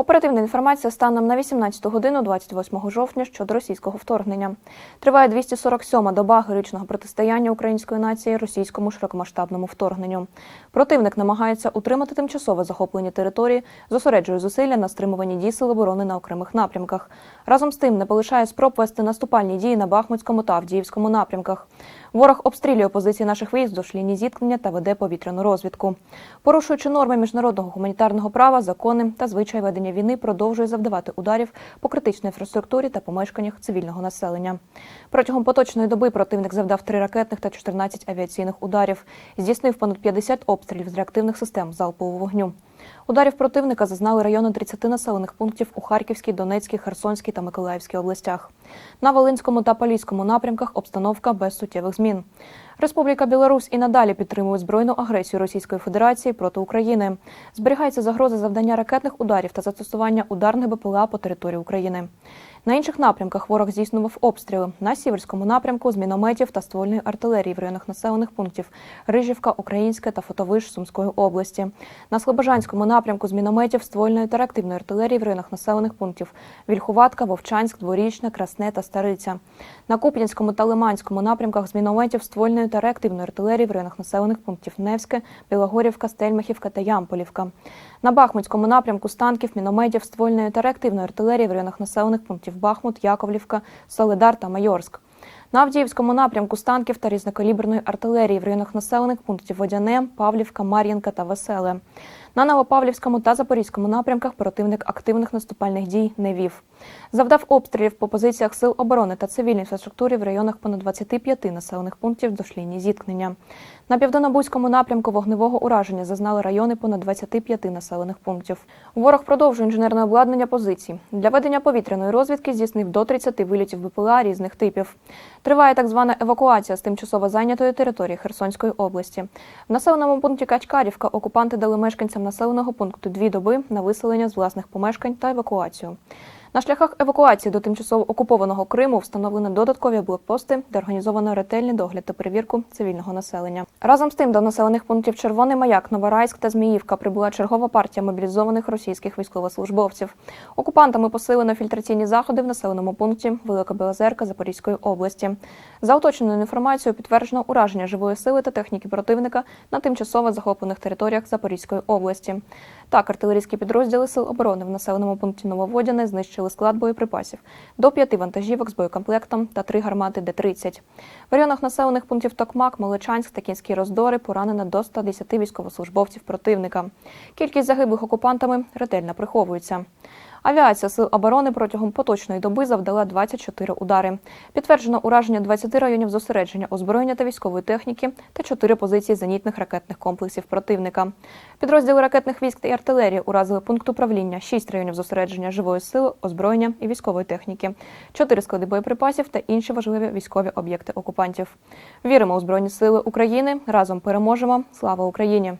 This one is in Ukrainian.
Оперативна інформація станом на 18 годину 28 жовтня щодо російського вторгнення. Триває 247-ма доба героїчного протистояння української нації російському широкомасштабному вторгненню. Противник намагається утримати тимчасово захоплені території, зосереджує зусилля на стримуванні дій сил оборони на окремих напрямках. Разом з тим не полишає спроб вести наступальні дії на Бахмутському та Авдіївському напрямках. Ворог обстрілює позиції наших військ до лінії зіткнення та веде повітряну розвідку. Порушуючи норми міжнародного гуманітарного права, закони та звичай ведення війни, продовжує завдавати ударів по критичній інфраструктурі та помешканнях цивільного населення. Протягом поточної доби противник завдав три ракетних та 14 авіаційних ударів, здійснив понад 50 обстрілів з реактивних систем залпового вогню. Ударів противника зазнали райони 30 населених пунктів у Харківській, Донецькій, Херсонській та Миколаївській областях. На Волинському та Поліському напрямках обстановка без суттєвих змін. Республіка Білорусь і надалі підтримує збройну агресію Російської Федерації проти України. Зберігається загроза завдання ракетних ударів та застосування ударних БПЛА по території України. На інших напрямках ворог здійснював обстріли на сіверському напрямку з мінометів та ствольної артилерії в районах населених пунктів Рижівка, Українська та Фотовиш Сумської області. На Слобожанському напрямку з мінометів ствольної та реактивної артилерії в районах населених пунктів Вільхуватка, Вовчанськ, Дворічне, Красне та Стариця. На Куп'янському та Лиманському напрямках з мінометів ствольної та реактивної артилерії в районах населених пунктів Невське, Білогорівка, Стельмахівка та Ямполівка. На Бахмутському напрямку з танків, мінометів, ствольної та реактивної артилерії в районах населених пунктів Бахмут, Яковлівка, Солидар та Майорськ. На Авдіївському напрямку з танків та різнокаліберної артилерії в районах населених пунктів Водяне, Павлівка, Мар'їнка та Веселе. На Новопавлівському та Запорізькому напрямках противник активних наступальних дій не вів. Завдав обстрілів по позиціях сил оборони та цивільній інфраструктурі в районах понад 25 населених пунктів до лінії зіткнення. На південнобузькому напрямку вогневого ураження зазнали райони понад 25 населених пунктів. Ворог продовжує інженерне обладнання позицій. Для ведення повітряної розвідки здійснив до 30 вилітів БПЛА різних типів. Триває так звана евакуація з тимчасово зайнятої території Херсонської області. В населеному пункті Качкарівка окупанти дали мешканцям населеного пункту дві доби на виселення з власних помешкань та евакуацію. На шляхах евакуації до тимчасово окупованого Криму встановлені додаткові блокпости, де організовано ретельний догляд та перевірку цивільного населення. Разом з тим до населених пунктів Червоний Маяк, Новорайськ та Зміївка прибула чергова партія мобілізованих російських військовослужбовців. Окупантами посилено фільтраційні заходи в населеному пункті Велика Белозерка Запорізької області. За уточненою інформацією підтверджено ураження живої сили та техніки противника на тимчасово захоплених територіях Запорізької області. Так, артилерійські підрозділи сил оборони в населеному пункті Нововодяне знищили склад боєприпасів до п'яти вантажівок з боєкомплектом та три гармати Д-30. В районах населених пунктів Токмак, Моличанськ та Кінські роздори поранено до 110 військовослужбовців противника. Кількість загиблих окупантами ретельно приховується. Авіація сил оборони протягом поточної доби завдала 24 удари. Підтверджено ураження 20 районів зосередження озброєння та військової техніки та 4 позиції зенітних ракетних комплексів противника. Підрозділи ракетних військ та артилерії уразили пункт управління, 6 районів зосередження живої сили, озброєння і військової техніки, 4 склади боєприпасів та інші важливі військові об'єкти окупантів. Віримо у Збройні Сили України. Разом переможемо. Слава Україні!